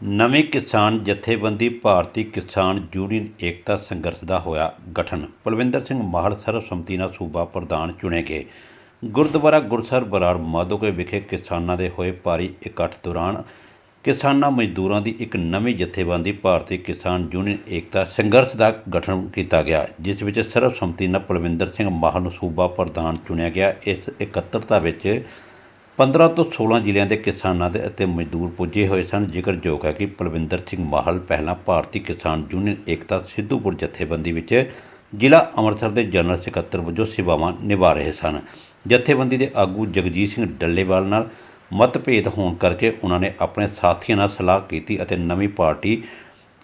ਨਵੀਂ ਕਿਸਾਨ ਜਥੇਬੰਦੀ ਭਾਰਤੀ ਕਿਸਾਨ ਯੂਨੀਅਨ ਏਕਤਾ ਸੰਘਰਸ਼ ਦਾ ਹੋਇਆ ਗਠਨ। ਪਲਵਿੰਦਰ ਸਿੰਘ ਮਾਹਲ ਸਰਬਸੰਮਤੀ ਨਾਲ ਸੂਬਾ ਪ੍ਰਧਾਨ ਚੁਣੇ ਗਏ। ਗੁਰਦੁਆਰਾ ਗੁਰਸਰ ਬਰਾੜ ਮਾਧੋਕੇ ਵਿਖੇ ਕਿਸਾਨਾਂ ਦੇ ਹੋਏ ਭਾਰੀ ਇਕੱਠ ਦੌਰਾਨ ਕਿਸਾਨਾਂ ਮਜ਼ਦੂਰਾਂ ਦੀ ਇੱਕ ਨਵੀਂ ਜਥੇਬੰਦੀ ਭਾਰਤੀ ਕਿਸਾਨ ਯੂਨੀਅਨ ਏਕਤਾ ਸੰਘਰਸ਼ ਦਾ ਗਠਨ ਕੀਤਾ ਗਿਆ, ਜਿਸ ਵਿੱਚ ਸਰਬਸੰਮਤੀ ਨਾਲ ਪਲਵਿੰਦਰ ਸਿੰਘ ਮਾਹਲ ਨੂੰ ਸੂਬਾ ਪ੍ਰਧਾਨ ਚੁਣਿਆ ਗਿਆ। ਇਸ ਇਕੱਤਰਤਾ ਵਿੱਚ 15 ਤੋਂ 16 ਜ਼ਿਲ੍ਹਿਆਂ ਦੇ ਕਿਸਾਨਾਂ ਦੇ ਅਤੇ ਮਜ਼ਦੂਰ ਪੁੱਜੇ ਹੋਏ ਸਨ। ਜ਼ਿਕਰਯੋਗ ਹੈ ਕਿ ਪਲਵਿੰਦਰ ਸਿੰਘ ਮਾਹਲ ਪਹਿਲਾਂ ਭਾਰਤੀ ਕਿਸਾਨ ਯੂਨੀਅਨ ਏਕਤਾ ਸਿੱਧੂਪੁਰ ਜਥੇਬੰਦੀ ਵਿੱਚ ਜ਼ਿਲ੍ਹਾ ਅੰਮ੍ਰਿਤਸਰ ਦੇ ਜਨਰਲ ਸਕੱਤਰ ਵਜੋਂ ਸੇਵਾਵਾਂ ਨਿਭਾ ਰਹੇ ਸਨ। ਜਥੇਬੰਦੀ ਦੇ ਆਗੂ ਜਗਜੀਤ ਸਿੰਘ ਡੱਲੇਵਾਲ ਨਾਲ ਮਤਭੇਦ ਹੋਣ ਕਰਕੇ ਉਹਨਾਂ ਨੇ ਆਪਣੇ ਸਾਥੀਆਂ ਨਾਲ ਸਲਾਹ ਕੀਤੀ ਅਤੇ ਨਵੀਂ ਪਾਰਟੀ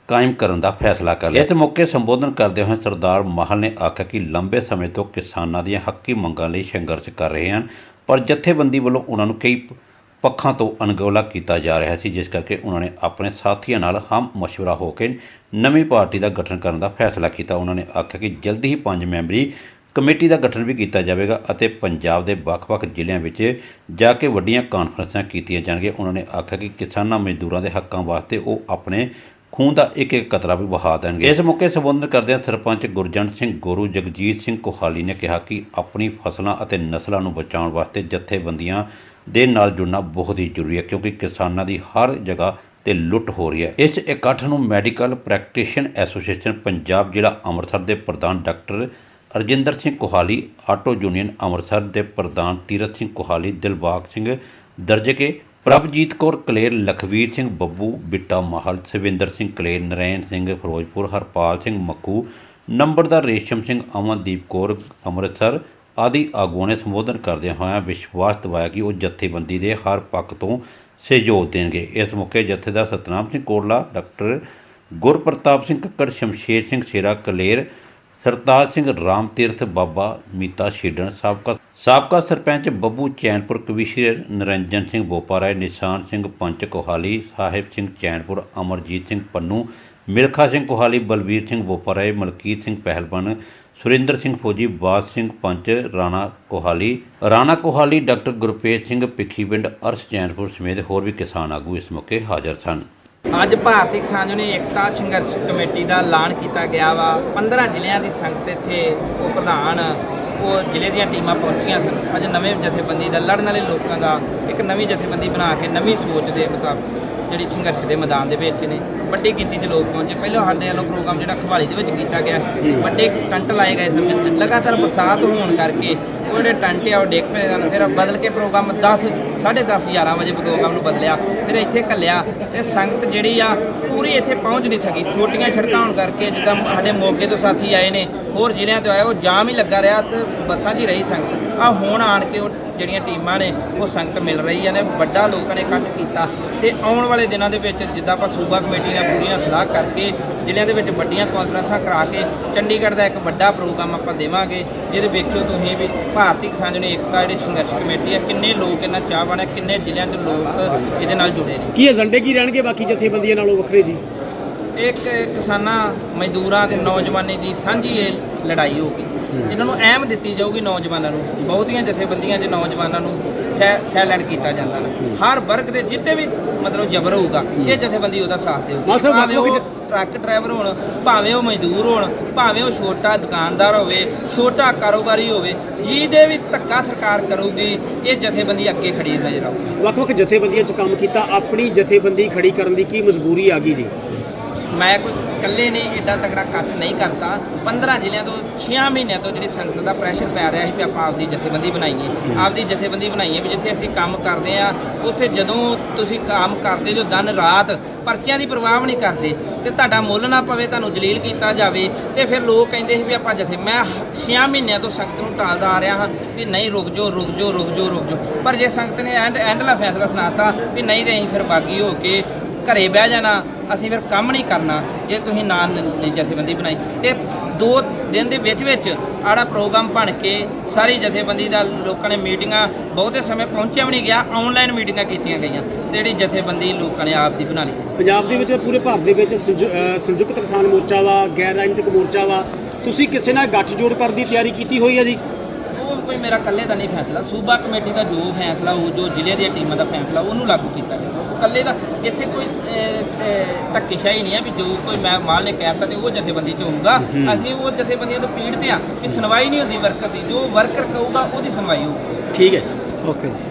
ਕਾਇਮ ਕਰਨ ਦਾ ਫੈਸਲਾ ਕਰ ਲਿਆ। ਇਸ ਮੌਕੇ ਸੰਬੋਧਨ ਕਰਦੇ ਹੋਏ ਸਰਦਾਰ ਮਾਹਲ ਨੇ ਆਖਿਆ ਕਿ ਲੰਬੇ ਸਮੇਂ ਤੋਂ ਕਿਸਾਨਾਂ ਦੀਆਂ ਹੱਕੀ ਮੰਗਾਂ ਲਈ ਸੰਘਰਸ਼ ਕਰ ਰਹੇ ਹਨ। ਪਰ ਜਥੇਬੰਦੀ ਵੱਲੋਂ ਉਹਨਾਂ ਨੂੰ ਕਈ ਪੱਖਾਂ ਤੋਂ ਅਣਗੌਲਾ ਕੀਤਾ ਜਾ ਰਿਹਾ ਸੀ, ਜਿਸ ਕਰਕੇ ਉਹਨਾਂ ਨੇ ਆਪਣੇ ਸਾਥੀਆਂ ਨਾਲ ਹਮ ਮਸ਼ਵਰਾ ਹੋ ਕੇ ਨਵੀਂ ਪਾਰਟੀ ਦਾ ਗਠਨ ਕਰਨ ਦਾ ਫੈਸਲਾ ਕੀਤਾ। ਉਹਨਾਂ ਨੇ ਆਖਿਆ ਕਿ ਜਲਦੀ ਹੀ ਪੰਜ ਮੈਂਬਰੀ ਕਮੇਟੀ ਦਾ ਗਠਨ ਵੀ ਕੀਤਾ ਜਾਵੇਗਾ ਅਤੇ ਪੰਜਾਬ ਦੇ ਵੱਖ-ਵੱਖ ਜ਼ਿਲ੍ਹਿਆਂ ਵਿੱਚ ਜਾ ਕੇ ਵੱਡੀਆਂ ਕਾਨਫਰੰਸਾਂ ਕੀਤੀਆਂ ਜਾਣਗੀਆਂ। ਉਹਨਾਂ ਨੇ ਆਖਿਆ ਕਿ ਕਿਸਾਨਾਂ ਮਜ਼ਦੂਰਾਂ ਦੇ ਹੱਕਾਂ ਵਾਸਤੇ ਉਹ ਆਪਣੇ ਖੂਨ ਦਾ ਇੱਕ ਇੱਕ ਕਤਰਾ ਵੀ ਵਹਾ ਦੇਣਗੇ। ਇਸ ਮੌਕੇ ਸੰਬੋਧਨ ਕਰਦਿਆਂ ਸਰਪੰਚ ਗੁਰਜੰਟ ਸਿੰਘ ਗੋਰੂ ਜਗਜੀਤ ਸਿੰਘ ਕੋਹਾਲੀ ਨੇ ਕਿਹਾ ਕਿ ਆਪਣੀ ਫਸਲਾਂ ਅਤੇ ਨਸਲਾਂ ਨੂੰ ਬਚਾਉਣ ਵਾਸਤੇ ਜਥੇਬੰਦੀਆਂ ਦੇ ਨਾਲ ਜੁੜਨਾ ਬਹੁਤ ਹੀ ਜ਼ਰੂਰੀ ਹੈ, ਕਿਉਂਕਿ ਕਿਸਾਨਾਂ ਦੀ ਹਰ ਜਗ੍ਹਾ ਤੇ ਲੁੱਟ ਹੋ ਰਹੀ ਹੈ। ਇਸ ਇਕੱਠ ਨੂੰ ਮੈਡੀਕਲ ਪ੍ਰੈਕਟੀਸ਼ਨ ਐਸੋਸੀਏਸ਼ਨ ਪੰਜਾਬ ਜ਼ਿਲ੍ਹਾ ਅੰਮ੍ਰਿਤਸਰ ਦੇ ਪ੍ਰਧਾਨ doctor Arjinder Singh Kohali, auto union Amritsar ਦੇ ਪ੍ਰਧਾਨ ਤੀਰਥ ਸਿੰਘ ਕੋਹਾਲੀ, ਦਿਲਬਾਗ ਸਿੰਘ ਦਰਜਕੇ ਪ੍ਰਭਜੀਤ ਕੌਰ, ਕਲੇਰ ਲਖਵੀਰ ਸਿੰਘ ਬੱਬੂ, ਬਿੱਟਾ ਮਾਹਲ, ਸਵਿੰਦਰ ਸਿੰਘ, ਕਲੇਰ ਨਰੈਣ ਸਿੰਘ, ਫਿਰੋਜ਼ਪੁਰ, ਹਰਪਾਲ ਸਿੰਘ ਮੱਕੂ ਨੰਬਰਦਾਰ ਰੇਸ਼ਮ ਸਿੰਘ, ਅਮਨਦੀਪ ਕੌਰ, ਅੰਮ੍ਰਿਤਸਰ ਆਦਿ ਆਗੂਆਂ ਨੇ ਸੰਬੋਧਨ ਕਰਦਿਆਂ ਹੋਇਆਂ ਵਿਸ਼ਵਾਸ ਦਿਵਾਇਆ ਕਿ ਉਹ ਜਥੇਬੰਦੀ ਦੇ ਹਰ ਪੱਖ ਤੋਂ ਸਹਿਯੋਗ ਦੇਣਗੇ। ਇਸ ਮੌਕੇ ਜਥੇਦਾਰ ਸਤਨਾਮ ਸਿੰਘ ਕੋਟਲਾ ਡਾਕਟਰ ਗੁਰਪ੍ਰਤਾਪ ਸਿੰਘ ਕੱਕੜ, ਸ਼ਮਸ਼ੇਰ ਸਿੰਘ ਸ਼ੇਰਾ, ਕਲੇਰ ਸਰਤਾਜ ਸਿੰਘ ਰਾਮ ਤੀਰਥ ਬਾਬਾ, ਮੀਤਾ ਛੇਡਣ ਸਾਬਕਾ ਸਾਬਕਾ ਸਰਪੰਚ ਬੱਬੂ ਚੈਨਪੁਰ ਕਵੀਸ਼ਰ ਨਰਿੰਜਨ ਸਿੰਘ ਬੋਪਾਰਾਏ ਨਿਸ਼ਾਨ ਸਿੰਘ ਪੰਚ ਕੋਹਾਲੀ, ਸਾਹਿਬ ਸਿੰਘ ਚੈਨਪੁਰ, ਅਮਰਜੀਤ ਸਿੰਘ ਪੰਨੂ, ਮਿਲਖਾ ਸਿੰਘ ਕੋਹਾਲੀ, ਬਲਬੀਰ ਸਿੰਘ ਬੋਪਾਰਾਏ ਮਲਕੀਤ ਸਿੰਘ ਪਹਿਲਵਾਨ, ਸੁਰਿੰਦਰ ਸਿੰਘ ਫੌਜੀ, ਬਾਦ ਸਿੰਘ ਪੰਚ, ਰਾਣਾ ਕੋਹਾਲੀ ਰਾਣਾ ਕੋਹਾਲੀ ਡਾਕਟਰ ਗੁਰਪ੍ਰੀਤ ਸਿੰਘ ਪਿੱਖੀਵਿੰਡ ਅਰਸ਼ ਚੈਨਪੁਰ ਸਮੇਤ ਹੋਰ ਵੀ ਕਿਸਾਨ ਆਗੂ ਇਸ ਮੌਕੇ ਹਾਜ਼ਰ ਸਨ। ਅੱਜ ਭਾਰਤੀ ਕਿਸਾਨ ਯੂਨੀਅਨ ਏਕਤਾ ਸੰਘਰਸ਼ ਕਮੇਟੀ ਦਾ ਐਲਾਨ ਕੀਤਾ ਗਿਆ ਵਾ। 15 ਜ਼ਿਲ੍ਹਿਆਂ ਦੀ ਸੰਗਤ ਇੱਥੇ ਉਹ ਪ੍ਰਧਾਨ, ਉਹ ਜ਼ਿਲ੍ਹੇ ਦੀਆਂ ਟੀਮਾਂ ਪਹੁੰਚੀਆਂ ਸਨ। ਅੱਜ ਨਵੇਂ ਜਥੇਬੰਦੀ ਦਾ, ਲੜਨ ਵਾਲੇ ਲੋਕਾਂ ਦਾ ਇੱਕ ਨਵੀਂ ਜਥੇਬੰਦੀ ਬਣਾ ਕੇ ਨਵੀਂ ਸੋਚ ਦੇ ਮੁਤਾਬਕ। ਜਿਹੜੀ ਸੰਘਰਸ਼ ਦੇ ਮੈਦਾਨ ਦੇ ਵਿੱਚ ਨੇ, ਵੱਡੀ ਗਿਣਤੀ 'ਚ ਲੋਕ ਪਹੁੰਚੇ। ਪਹਿਲਾਂ ਸਾਡੇ ਵੱਲੋਂ ਪ੍ਰੋਗਰਾਮ ਜਿਹੜਾ ਖਵਾਲੀ ਦੇ ਵਿੱਚ ਕੀਤਾ ਗਿਆ। ਵੱਡੇ ਟੰਟ ਲਾਏ ਗਏ ਸਨ ਲਗਾਤਾਰ ਬਰਸਾਤ ਹੋਣ ਕਰਕੇ ਉਹ ਜਿਹੜੇ ਟੰਟ ਆ, ਉਹ ਡਿੱਗ ਪਏ ਸਨ। ਫਿਰ ਬਦਲ ਕੇ ਪ੍ਰੋਗਰਾਮ 10 10:30 11 ਵਜੇ ਪ੍ਰੋਗਰਾਮ ਨੂੰ ਬਦਲਿਆ। ਫਿਰ ਇੱਥੇ ਘੱਲਿਆ ਤੇ ਸੰਗਤ ਜਿਹੜੀ ਆ, ਪੂਰੀ ਇੱਥੇ ਪਹੁੰਚ ਨਹੀਂ ਸਕੀ। ਛੋਟੀਆਂ ਸੜਕਾਂ ਹੋਣ ਕਰਕੇ ਜਿੱਦਾਂ ਸਾਡੇ ਮੋਗੇ ਤੋਂ ਸਾਥੀ ਆਏ ਨੇ, ਹੋਰ ਜ਼ਿਲ੍ਹਿਆਂ ਤੋਂ ਆਏ, ਉਹ ਜਾਮ ਹੀ ਲੱਗਾ ਰਿਹਾ ਤੇ ਬੱਸਾਂ 'ਚ ਹੀ ਰਹੀ ਸੰਗਤ। ਆ ਹੁਣ ਆਣ ਕੇ ਉਹ ਜਿਹੜੀਆਂ ਟੀਮਾਂ ਨੇ, ਉਹ ਸੰਗਤ ਮਿਲ ਰਹੀ ਨੇ, ਵੱਡਾ ਲੋਕਾਂ ਨੇ ਇਕੱਠ ਕੀਤਾ ਤੇ ਆਉਣ ਵਾਲੇ ਦਿਨਾਂ ਦੇ ਵਿੱਚ ਜਿੱਦਾਂ ਆਪਾਂ ਸੂਬਾ ਕਮੇਟੀ ਨਾਲ ਪੂਰੀਆਂ ਸਲਾਹ ਕਰਕੇ ਜ਼ਿਲ੍ਹਿਆਂ ਦੇ ਵਿੱਚ ਵੱਡੀਆਂ ਕਾਨਫਰੰਸਾਂ ਕਰਾ ਕੇ ਚੰਡੀਗੜ੍ਹ ਦਾ ਇੱਕ ਵੱਡਾ ਪ੍ਰੋਗਰਾਮ ਆਪਾਂ ਦੇਵਾਂਗੇ, ਜਿਹਦੇ ਵੇਖਿਓ ਤੁਸੀਂ ਵੀ ਭਾਰਤੀ ਕਿਸਾਨ ਯੂਨੀਅਨ ਏਕਤਾ ਜਿਹੜੀ ਸੰਘਰਸ਼ ਕਮੇਟੀ ਹੈ ਕਿੰਨੇ ਲੋਕ ਇਹਨਾਂ ਚਾਹਵਾਨ ਹੈ ਕਿੰਨੇ ਜ਼ਿਲ੍ਹਿਆਂ ਦੇ ਲੋਕ ਇਹਦੇ ਨਾਲ ਜੁੜੇ ਨੇ। ਕੀ ਏਜੰਡੇ ਕੀ ਰਹਿਣਗੇ ਬਾਕੀ ਜਥੇਬੰਦੀਆਂ ਨਾਲੋਂ ਵੱਖਰੇ ਜੀ? ਇੱਕ ਕਿਸਾਨਾਂ ਮਜ਼ਦੂਰਾਂ ਤੇ ਨੌਜਵਾਨੀ ਦੀ ਸਾਂਝੀ ਇਹ ਲੜਾਈ ਹੋਊਗੀ ਇਹਨਾਂ ਨੂੰ ਅਹਿਮ ਦਿੱਤੀ ਜਾਊਗੀ ਨੌਜਵਾਨਾਂ ਨੂੰ। ਬਹੁਤੀਆਂ ਜਥੇਬੰਦੀਆਂ 'ਚ ਨੌਜਵਾਨਾਂ ਨੂੰ ਸਾਇਲੈਂਟ ਕੀਤਾ ਜਾਂਦਾ ਨਾ। ਹਰ ਵਰਗ ਦੇ ਜਿੱਤੇ ਵੀ ਮਤਲਬ ਜਬਰ ਹੋਊਗਾ ਇਹ ਜਥੇਬੰਦੀ ਉਹਦਾ ਸਾਥ ਦੇਊਗੀ। ਭਾਵੇਂ ਉਹ ਟਰੱਕ ਡਰਾਈਵਰ ਹੋਣ ਭਾਵੇਂ ਉਹ ਮਜ਼ਦੂਰ ਹੋਣ ਭਾਵੇਂ ਉਹ ਛੋਟਾ ਦੁਕਾਨਦਾਰ ਹੋਵੇ ਛੋਟਾ ਕਾਰੋਬਾਰੀ ਹੋਵੇ ਜਿਹਦੇ ਵੀ ਧੱਕਾ ਸਰਕਾਰ ਕਰੂਗੀ ਇਹ ਜਥੇਬੰਦੀ ਅੱਗੇ ਖੜੀ ਨਜ਼ਰ ਆਊਗੀ। ਵੱਖ-ਵੱਖ ਜਥੇਬੰਦੀਆਂ 'ਚ ਕੰਮ ਕੀਤਾ ਆਪਣੀ ਜਥੇਬੰਦੀ ਖੜੀ ਕਰਨ ਦੀ ਕੀ ਮਜਬੂਰੀ ਆ ਗਈ ਜੀ? ਮੈਂ ਕੋਈ ਇਕੱਲੇ ਨੇ ਏਡਾ ਤਕੜਾ ਇਕੱਠ ਨਹੀਂ ਕਰਤਾ। 15 ਜ਼ਿਲ੍ਹਿਆਂ ਤੋਂ 6 ਮਹੀਨਿਆਂ ਤੋਂ ਜਿਹੜੀ ਸੰਗਤ ਦਾ ਪ੍ਰੈਸ਼ਰ ਪੈ ਰਿਹਾ ਸੀ ਵੀ ਆਪਾਂ ਆਪਦੀ ਜਥੇਬੰਦੀ ਬਣਾਈਏ। ਆਪਦੀ ਜਥੇਬੰਦੀ ਬਣਾਈਏ ਵੀ ਜਿੱਥੇ ਅਸੀਂ ਕੰਮ ਕਰਦੇ ਆ ਉੱਥੇ ਜਦੋਂ ਤੁਸੀਂ ਕੰਮ ਕਰਦੇ ਜੋ ਦਿਨ ਰਾਤ ਪਰਚਿਆਂ ਦੀ ਪਰਵਾਹ ਵੀ ਨਹੀਂ ਕਰਦੇ ਤੇ ਤੁਹਾਡਾ ਮੁੱਲ ਨਾ ਪਵੇ ਤੁਹਾਨੂੰ ਜਲੀਲ ਕੀਤਾ ਜਾਵੇ ਤੇ ਫਿਰ ਲੋਕ ਕਹਿੰਦੇ ਸੀ ਵੀ ਆਪਾਂ ਜਥੇ ਮੈਂ 6 ਮਹੀਨਿਆਂ ਤੋਂ ਸੰਗਤ ਨੂੰ ਟਾਲਦਾ ਆ ਰਿਹਾ ਹਾਂ ਵੀ ਨਹੀਂ ਰੁਕ ਜਾਓ ਰੁਕ ਜਾਓ ਰੁਕ ਜਾਓ ਰੁਕ ਜਾਓ। ਪਰ ਜੇ ਸੰਗਤ ਨੇ ਐਂਡ ਐਂਡਲਾ ਫੈਸਲਾ ਸੁਣਾਤਾ ਵੀ ਨਹੀਂ ਤੇ ਅਸੀਂ ਫਿਰ ਬਾਗੀ ਹੋ ਕੇ ਘਰੇ ਬਹਿ ਜਾਣਾ, ਅਸੀਂ ਫਿਰ ਕੰਮ ਨਹੀਂ ਕਰਨਾ, ਜੇ ਤੁਸੀਂ ਨਾ ਨ- ਜਥੇਬੰਦੀ ਬਣਾਈ। ਤੇ ਦੋ ਦਿਨ ਦੇ ਵਿੱਚ ਵਿੱਚ ਆੜਾ ਪ੍ਰੋਗਰਾਮ ਬਣ ਕੇ ਸਾਰੀ ਜਥੇਬੰਦੀ ਦਾ ਲੋਕਾਂ ਨੇ ਮੀਟਿੰਗਾਂ, ਬਹੁਤੇ ਸਮੇਂ ਪਹੁੰਚਿਆ ਵੀ ਨਹੀਂ ਗਿਆ, ਆਨਲਾਈਨ ਮੀਟਿੰਗਾਂ ਕੀਤੀਆਂ ਗਈਆਂ, ਤੇ ਜਿਹੜੀ ਜਥੇਬੰਦੀ ਲੋਕਾਂ ਨੇ ਆਪ ਦੀ ਬਣਾ ਲਈ ਪੰਜਾਬ ਦੇ ਵਿੱਚ ਪੂਰੇ ਭਾਰਤ ਦੇ ਵਿੱਚ ਸੰਯੁ- ਸੰਯੁਕਤ ਕਿਸਾਨ ਮੋਰਚਾ ਵਾ, ਗੈਰ ਰਾਜਨੀਤਿਕ ਮੋਰਚਾ ਵਾ, ਤੁਸੀਂ ਕਿਸੇ ਨਾਲ ਗੱਠਜੋੜ ਕਰਨ ਦੀ ਤਿਆਰੀ ਕੀਤੀ ਹੋਈ ਹੈ ਜੀ? ਉਹ ਕੋਈ ਮੇਰਾ ਇਕੱਲੇ ਦਾ ਨਹੀਂ ਫੈਸਲਾ। ਸੂਬਾ ਕਮੇਟੀ ਦਾ ਜੋ ਫੈਸਲਾ ਉਹ ਜੋ ਜ਼ਿਲ੍ਹੇ ਦੀਆਂ ਟੀਮਾਂ ਦਾ ਫੈਸਲਾ ਉਹਨੂੰ ਲਾਗੂ ਕੀਤਾ ਜਾਊਗਾ ਉਹ ਇਕੱਲੇ ਦਾ ਇੱਥੇ ਕੋਈ ਧੱਕੇਸ਼ਾਹੀ ਨਹੀਂ ਹੈ ਵੀ ਜੋ ਕੋਈ ਮੈਂ ਮਾਲ ਨੇ ਕਹਿਤਾ ਤੇ ਉਹ ਜਥੇਬੰਦੀ ਚ ਹੋਊਗਾ। ਅਸੀਂ ਉਹ ਜਥੇਬੰਦੀਆਂ ਤੋਂ ਪੀੜਤ ਆ ਵੀ ਸੁਣਵਾਈ ਨਹੀਂ ਹੁੰਦੀ ਵਰਕਰ ਦੀ। ਜੋ ਵਰਕਰ ਕਹੂਗਾ ਉਹਦੀ ਸੁਣਵਾਈ ਹੋਊਗੀ। ਠੀਕ ਹੈ ਜੀ। ਓਕੇ ਜੀ।